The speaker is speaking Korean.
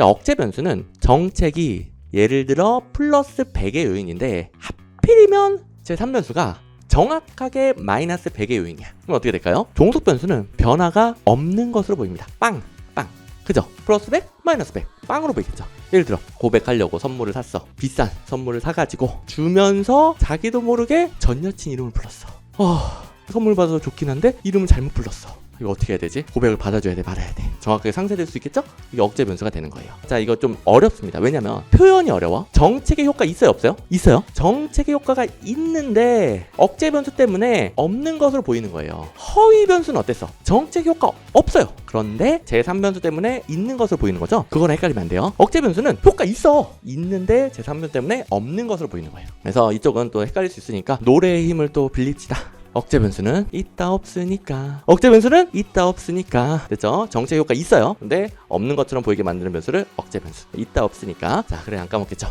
자, 억제 변수는 정책이 예를 들어 플러스 100의 요인인데 하필이면 제 3변수가 정확하게 마이너스 100의 요인이야. 그럼 어떻게 될까요? 종속 변수는 변화가 없는 것으로 보입니다. 빵, 빵. 그죠? 플러스 100, 마이너스 100. 빵으로 보이겠죠? 예를 들어 고백하려고 선물을 샀어. 비싼 선물을 사가지고 주면서 자기도 모르게 전 여친 이름을 불렀어. 어, 선물 받아서 좋긴 한데 이름을 잘못 불렀어. 이거 어떻게 해야 되지? 고백을 받아줘야 돼, 말아야 돼. 정확하게 상쇄될 수 있겠죠? 이게 억제 변수가 되는 거예요. 자, 이거 좀 어렵습니다. 왜냐면 표현이 어려워. 정책의 효과 있어요, 없어요? 있어요. 정책의 효과가 있는데 억제 변수 때문에 없는 것으로 보이는 거예요. 허위 변수는 어땠어? 정책 효과 없어요. 그런데 제3변수 때문에 있는 것으로 보이는 거죠? 그건 헷갈리면 안 돼요. 억제 변수는 효과 있어. 있는데 제3변수 때문에 없는 것으로 보이는 거예요. 그래서 이쪽은 또 헷갈릴 수 있으니까 노래의 힘을 또 빌립시다. 억제 변수는 있다 없으니까. 억제 변수는 있다 없으니까. 됐죠? 정책 효과 있어요. 근데 없는 것처럼 보이게 만드는 변수를 억제 변수. 있다 없으니까. 자 그래 안 까먹겠죠